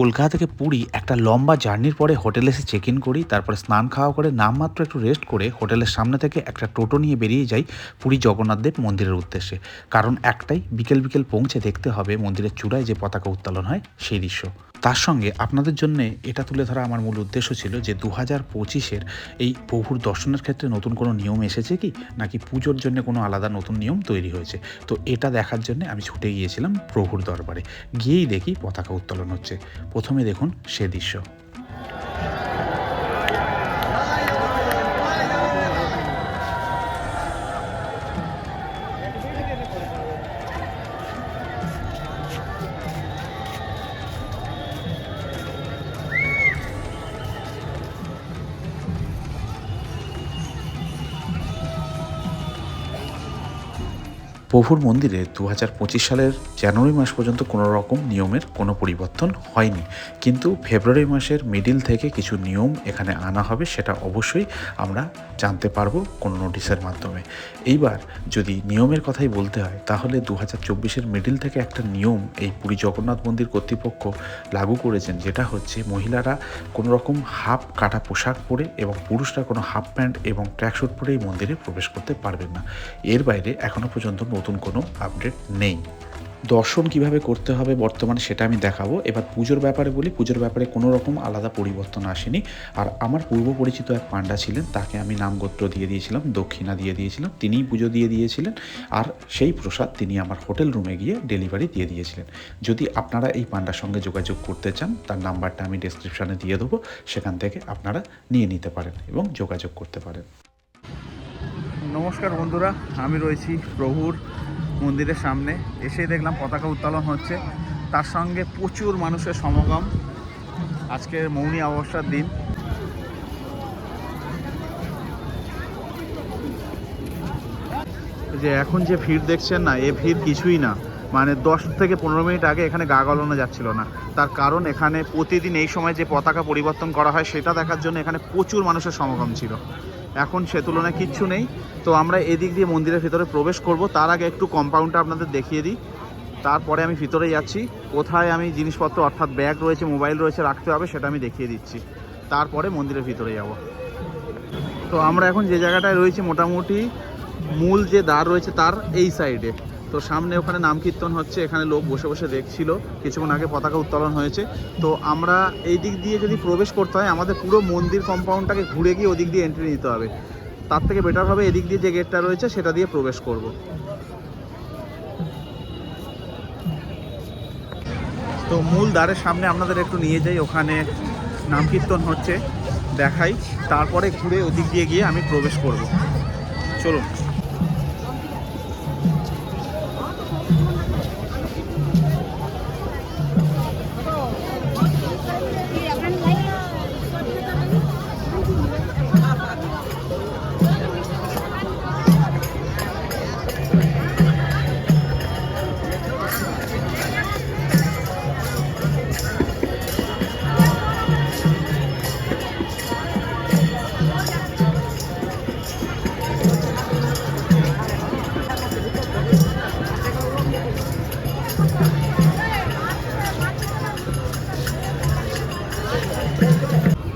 কলকাতা থেকে পুরী একটা লম্বা জার্নির পরে হোটেলে এসে চেক ইন করি, তারপরে স্নান খাওয়া করে নামমাত্র একটু রেস্ট করে হোটেলের সামনে থেকে একটা টোটো নিয়ে বেরিয়ে যাই পুরী জগন্নাথ দেব মন্দিরের উদ্দেশ্যে। কারণ একটাই বিকেল বিকেল পৌঁছে দেখতে হবে মন্দিরের চূড়ায় যে পতাকা উত্তোলন হয় সেই দৃশ্য। তার সঙ্গে আপনাদের জন্য এটা তুলে ধরা আমার মূল উদ্দেশ্য ছিল যে দু হাজার পঁচিশের এই প্রভুর দর্শনের ক্ষেত্রে নতুন কোনো নিয়ম এসেছে কি? নাকি পুজোর জন্য কোনো আলাদা নতুন নিয়ম তৈরি হয়েছে? তো এটা দেখার জন্য আমি ছুটে গিয়েছিলাম প্রভুর দরবারে। গিয়েই দেখি পতাকা উত্তোলন হচ্ছে। প্রথমে দেখুন সে দৃশ্য। প্রভুর মন্দিরে দু হাজার পঁচিশ সালের জানুয়ারি মাস পর্যন্ত কোনো রকম নিয়মের কোনো পরিবর্তন হয়নি। কিন্তু ফেব্রুয়ারি মাসের মিডিল থেকে কিছু নিয়ম এখানে আনা হবে সেটা অবশ্যই আমরা জানতে পারব কোনো নোটিশের মাধ্যমে। এইবার যদি নিয়মের কথাই বলতে হয়, তাহলে দু হাজার চব্বিশের মিডিল থেকে একটা নিয়ম এই পুরী জগন্নাথ মন্দির কর্তৃপক্ষ লাগু করেছেন, যেটা হচ্ছে মহিলারা কোনো রকম হাফ কাটা পোশাক পরে এবং পুরুষরা কোনো হাফ প্যান্ট এবং ট্র্যাকশুট পরে এই মন্দিরে প্রবেশ করতে পারবেন না। এর বাইরে এখনও পর্যন্ত নতুন কোনো আপডেট নেই। দর্শন কীভাবে করতে হবে বর্তমানে সেটা আমি দেখাবো। এবার পুজোর ব্যাপারে বলি, পুজোর ব্যাপারে কোনো রকম আলাদা পরিবর্তন আসেনি। আর আমার পূর্ব পরিচিত এক পান্ডা ছিলেন, তাকে আমি নামগোত্র দিয়ে দিয়েছিলাম, দক্ষিণা দিয়ে দিয়েছিলাম, তিনিই পুজো দিয়ে দিয়েছিলেন। আর সেই প্রসাদ তিনি আমার হোটেল রুমে গিয়ে ডেলিভারি দিয়ে দিয়েছিলেন। যদি আপনারা এই পান্ডার সঙ্গে যোগাযোগ করতে চান, তার নাম্বারটা আমি ডেসক্রিপশানে দিয়ে দেবো। সেখান থেকে আপনারা নিয়ে নিতে পারেন এবং যোগাযোগ করতে পারেন। নমস্কার বন্ধুরা, আমি রয়েছি প্রভুর মন্দিরের সামনে। এসেই দেখলাম পতাকা উত্তোলন হচ্ছে। তার সঙ্গে প্রচুর মানুষের সমাগম। আজকের মৌনী অমাবস্যার দিন। যে এখন যে ভিড় দেখছেন না, এ ভিড় কিছুই না। মানে দশ থেকে পনেরো মিনিট আগে এখানে গা গলানো যাচ্ছিল না। তার কারণ এখানে প্রতিদিন এই সময় যে পতাকা পরিবর্তন করা হয়, সেটা দেখার জন্য এখানে প্রচুর মানুষের সমাগম ছিল। এখন সে তুলনায় কিচ্ছু নেই। তো আমরা এদিক দিয়ে মন্দিরের ভিতরে প্রবেশ করব। তার আগে একটু কম্পাউন্ডটা আপনাদের দেখিয়ে দিই। তারপরে আমি ভিতরে যাচ্ছি। কোথায় আমি জিনিসপত্র, অর্থাৎ ব্যাগ রয়েছে মোবাইল রয়েছে, রাখতে হবে, সেটা আমি দেখিয়ে দিচ্ছি। তারপরে মন্দিরের ভিতরে যাব। তো আমরা এখন যে জায়গাটায় রয়েছি, মোটামুটি মূল যে দ্বার রয়েছে, তার এই সাইডে তো সামনে ওখানে নাম কীর্তন হচ্ছে, এখানে লোক বসে বসে দেখছিল, কিছুক্ষণ আগে পতাকা উত্তোলন হয়েছে। তো আমরা এই দিক দিয়ে যদি প্রবেশ করতে হয়, আমাদের পুরো মন্দির কম্পাউন্ডটাকে ঘুরে গিয়ে ওদিক দিয়ে এন্ট্রি নিতে হবে। তার থেকে বেটার হবে এদিক দিয়ে যে গেটটা রয়েছে, সেটা দিয়ে প্রবেশ করব। তো মূল দ্বারের সামনে আপনাদের একটু নিয়ে যাই, ওখানে নাম কীর্তন হচ্ছে, দেখাই। তারপরে ঘুরে ওদিক দিয়ে গিয়ে আমি প্রবেশ করব। চলুন।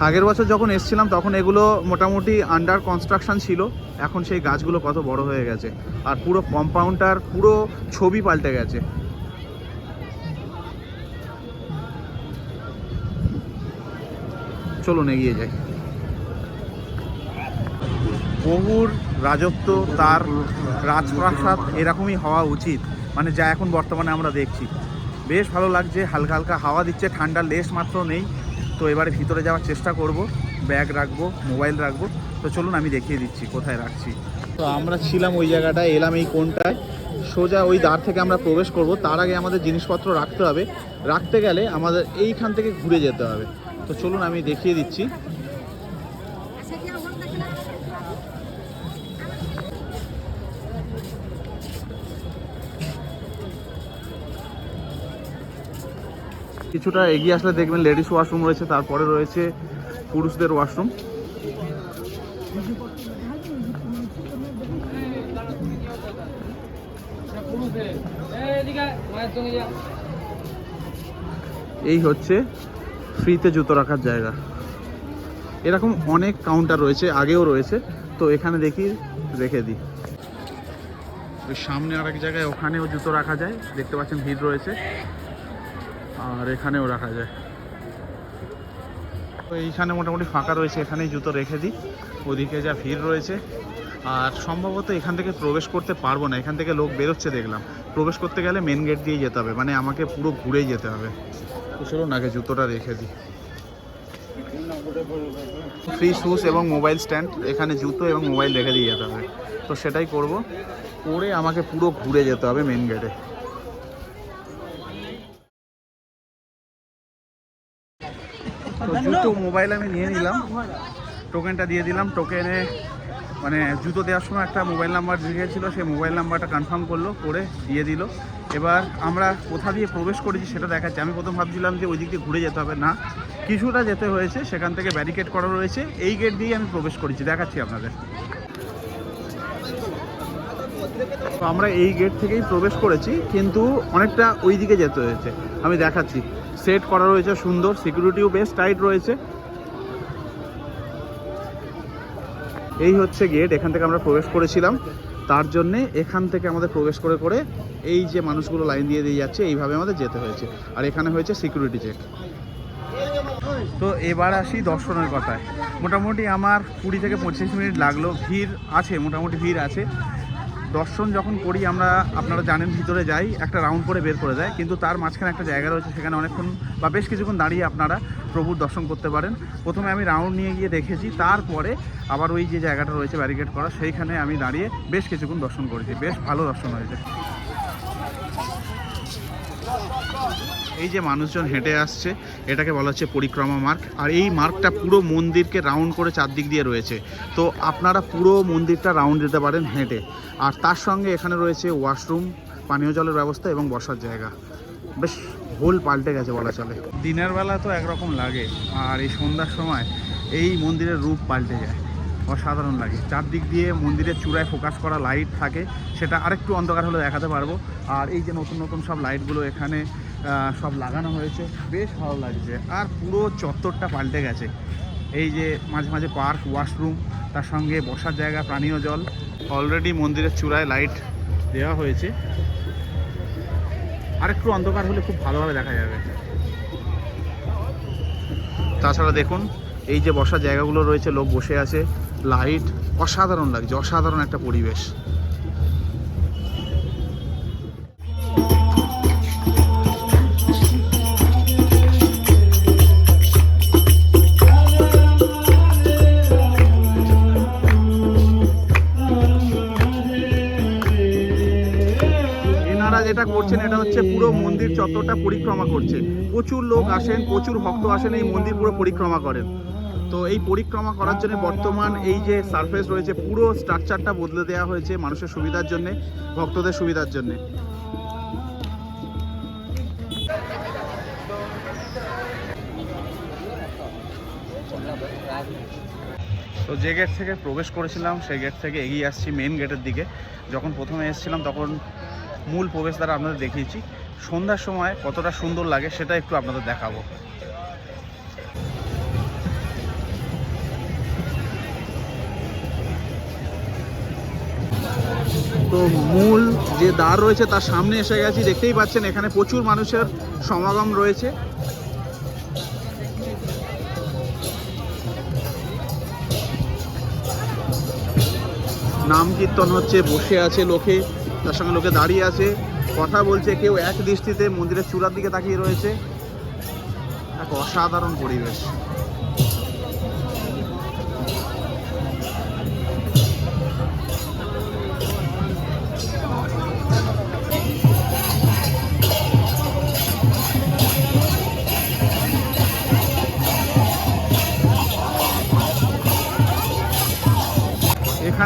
আগের বছর যখন এসছিলাম, তখন এগুলো মোটামুটি আন্ডার কনস্ট্রাকশন ছিল। এখন সেই গাছগুলো কত বড় হয়ে গেছে। আর পুরো কম্পাউন্ডটার পুরো ছবি পাল্টে গেছে। চলুন এগিয়ে যাই। বহুর রাজত্ব, তার রাজপ্রাসাদ এরকমই হওয়া উচিত মানে যা এখন বর্তমানে আমরা দেখছি। বেশ ভালো লাগছে, হালকা হালকা হাওয়া দিচ্ছে, ঠান্ডা লেস মাত্র নেই। তো এবারে ভিতরে যাওয়ার চেষ্টা করব, ব্যাগ রাখব, মোবাইল রাখব। তো চলুন আমি দেখিয়ে দিচ্ছি, কোথায় রাখছি। তো আমরা ছিলাম ওই জায়গাটায়, এলাম এই কোনটায় সোজা ওই দ্বার থেকে আমরা প্রবেশ করব, তার আগে আমাদের জিনিসপত্র রাখতে হবে। রাখতে গেলে আমাদের এইখান থেকে ঘুরে যেতে হবে। তো চলুন আমি দেখিয়ে দিচ্ছি। কিছুটা এগিয়ে আসলে দেখবেন লেডিস ওয়াশরুম রয়েছে, তারপরে রয়েছে পুরুষদের ওয়াশরুম এই হচ্ছে ফ্রিতে জুতো রাখার জায়গা। এরকম অনেক কাউন্টার রয়েছে, আগেও রয়েছে, তো এখানে দেখি, রেখে দিই। ওই সামনে আর এক জায়গায় ওখানেও জুতো রাখা যায়, দেখতে পাচ্ছেন, ভিড় রয়েছে। আর এখানেও রাখা যায়। তো এইখানে মোটামুটি ফাঁকা রয়েছে, এখানেই জুতো রেখে দিই। ওদিকে যা ভিড় রয়েছে। আর সম্ভবত এখান থেকে প্রবেশ করতে পারব না, এখান থেকে লোক বেরোচ্ছে দেখলাম। প্রবেশ করতে গেলে মেন গেট দিয়ে যেতে হবে মানে আমাকে পুরো ঘুরেই যেতে হবে। তো চলুন আগে জুতোটা রেখে দিই। ফ্রি শুজ এবং মোবাইল স্ট্যান্ড এখানে জুতো এবং মোবাইল রেখে দিয়ে যেতে হবে। তো সেটাই করব। করে আমাকে পুরো ঘুরে যেতে হবে মেন গেটে জুতো মোবাইল আমি নিয়ে নিলাম। টোকেনটা দিয়ে দিলাম। টোকেনে মানে জুতো দেওয়ার সময় একটা মোবাইল নাম্বার দিয়েছিল সেই মোবাইল নাম্বারটা কনফার্ম করল, করে দিয়ে দিল। এবার আমরা কোথা দিয়ে প্রবেশ করেছি সেটা দেখাচ্ছি। আমি প্রথম ভাবছিলাম যে ওই দিক দিয়ে ঘুরে যেতে হবে। না, কিছুটা যেতে হয়েছে। সেখান থেকে ব্যারিকেড করা রয়েছে। এই গেট দিয়ে আমি প্রবেশ করেছি। দেখাচ্ছি আপনাদের। তো আমরা এই গেট থেকেই প্রবেশ করেছি, কিন্তু অনেকটা ওই দিকে যেতে হয়েছে। আমি দেখাচ্ছি। সেট করা রয়েছে সুন্দর, সিকিউরিটিও বেশ টাইট রয়েছে। এই হচ্ছে গেট, এখান থেকে আমরা প্রবেশ করেছিলাম। তার জন্যে এখান থেকে আমাদের প্রবেশ করে করে এই যে মানুষগুলো লাইন দিয়ে দিয়ে যাচ্ছে, এইভাবে আমাদের যেতে হয়েছে। আর এখানে হয়েছে সিকিউরিটি চেক তো এবার আসি দর্শনের কথায়। মোটামুটি আমার কুড়ি থেকে পঁচিশ মিনিট লাগল, ভিড় আছে, মোটামুটি ভিড় আছে। দর্শন যখন করি, আমরা, আপনারা জানেন, ভিতরে যাই, একটা রাউন্ড করে বের করে দেয়। কিন্তু তার মাঝখানে একটা জায়গা রয়েছে, সেখানে অনেকক্ষণ বা বেশ কিছুক্ষণ দাঁড়িয়ে আপনারা প্রভুর দর্শন করতে পারেন। প্রথমে আমি রাউন্ড নিয়ে গিয়ে দেখেছি, তারপরে আবার ওই যে জায়গাটা রয়েছে ব্যারিকেড করা, সেইখানে আমি দাঁড়িয়ে বেশ কিছুক্ষণ দর্শন করেছি, বেশ ভালো দর্শন হয়েছে। এই যে মানুষজন হেঁটে আসছে, এটাকে বলা হচ্ছে পরিক্রমা মার্ক আর এই মার্কটা পুরো মন্দিরকে রাউন্ড করে চারদিক দিয়ে রয়েছে। তো আপনারা পুরো মন্দিরটা রাউন্ড দিতে পারেন হেঁটে। আর তার সঙ্গে এখানে রয়েছে ওয়াশরুম, পানীয় জলের ব্যবস্থা এবং বসার জায়গা। বেশ ভুল পাল্টে গেছে বলা চলে। দিনের বেলা তো একরকম লাগে, আর এই সন্ধ্যার সময় এই মন্দিরের রূপ পাল্টে যায়। অসাধারণ লাগে। চারদিক দিয়ে মন্দিরের চূড়ায় ফোকাস করা লাইট থাকে, সেটা আরেকটু অন্ধকার হলে দেখাতে পারব। আর এই যে নতুন নতুন সব লাইটগুলো এখানে সব লাগানো হয়েছে। বেশ ভালো লাগছে। আর পুরো চত্বরটা পাল্টে গেছে। এই যে মাঝে মাঝে পার্ক ওয়াশরুম তার সঙ্গে বসার জায়গা, পানীয় জল। অলরেডি মন্দিরের চূড়ায় লাইট দেওয়া হয়েছে। আর একটু অন্ধকার হলে খুব ভালোভাবে দেখা যাবে। তাছাড়া দেখুন, এই যে বসার জায়গাগুলো রয়েছে, লোক বসে আছে। লাইট অসাধারণ লাগছে, অসাধারণ একটা পরিবেশ। যেটা করছেন এটা হচ্ছে পুরো মন্দির চত্বরটা পরিক্রমা করছে। প্রচুর লোক আসেন, প্রচুর ভক্ত আসেন, এই মন্দির পুরো পরিক্রমা করেন। তো এই পরিক্রমা করার জন্য বর্তমান এই যে সারফেস রয়েছে, পুরো স্ট্রাকচারটা বদলে দেওয়া হয়েছে মানুষের সুবিধার জন্য, ভক্তদের সুবিধার জন্য। তো যে গেট থেকে প্রবেশ করেছিলাম, সেই গেট থেকে এগিয়ে আসছি মেন গেটের দিকে। যখন প্রথমে এসেছিলাম, তখন মূল প্রবেশদ্বার আপনাদের দেখিয়েছি। সন্ধ্যার সময় কতটা সুন্দর লাগে সেটা একটু আপনাদের দেখাবো। তো মূল যে দ্বার রয়েছে তার সামনে এসে গেছি, দেখতেই পাচ্ছেন এখানে প্রচুর মানুষের সমাগম রয়েছে। নাম কীর্তন হচ্ছে, বসে আছে লোকে। তার সঙ্গে লোকে দাঁড়িয়ে আছে। কথা বলছে, কেউ এক দৃষ্টিতে মন্দিরের চূড়ার দিকে তাকিয়ে রয়েছে। এক অসাধারণ পরিবেশ।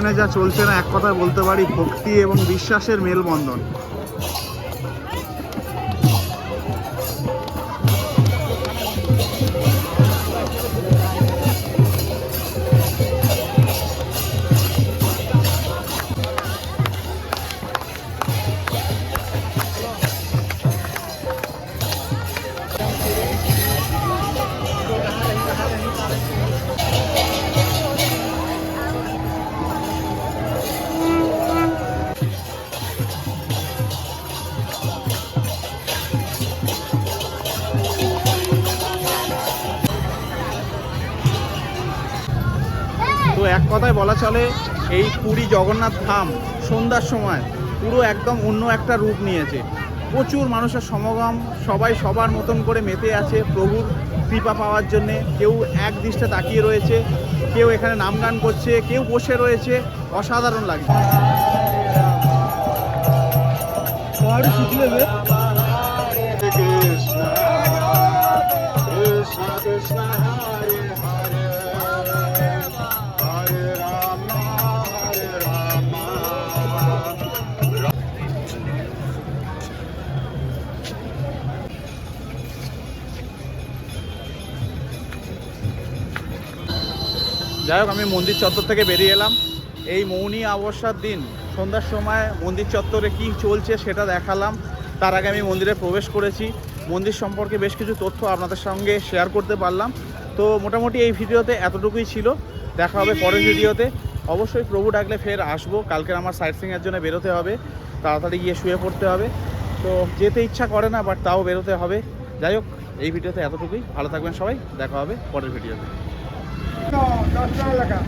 এখানে যা চলছে না এক কথায় বলতে পারি ভক্তি এবং বিশ্বাসের মেলবন্ধন। কথায় বলা চলে, এই পুরী জগন্নাথ ধাম সন্ধ্যার সময় পুরো একদম অন্য একটা রূপ নিয়েছে। প্রচুর মানুষের সমাগম, সবাই সবার মতন করে মেতে আছে প্রভুর কৃপা পাওয়ার জন্যে। কেউ এক দৃষ্টে তাকিয়ে রয়েছে, কেউ এখানে নাম গান করছে, কেউ বসে রয়েছে, অসাধারণ লাগছে যাই হোক, আমি মন্দির চত্বর থেকে বেরিয়ে এলাম। এই মৌনী অবস্যার দিন, সন্ধ্যার সময় মন্দির চত্বরে কি চলছে সেটা দেখালাম। তার আগে আমি মন্দিরে প্রবেশ করেছি। মন্দির সম্পর্কে বেশ কিছু তথ্য আপনাদের সঙ্গে শেয়ার করতে পারলাম। তো মোটামুটি এই ভিডিওতে এতটুকুই ছিল। দেখা হবে পরের ভিডিওতে। অবশ্যই প্রভু ডাকলে ফের আসব। কালকের আমার সাইট সিংয়ের জন্য বেরোতে হবে। তাড়াতাড়ি গিয়ে শুয়ে পড়তে হবে। তো যেতে ইচ্ছা করে না বাট তাও বেরোতে হবে। যাই হোক, এই ভিডিওতে এতটুকুই। ভালো থাকবেন সবাই। দেখা হবে পরের ভিডিওতে। টাকা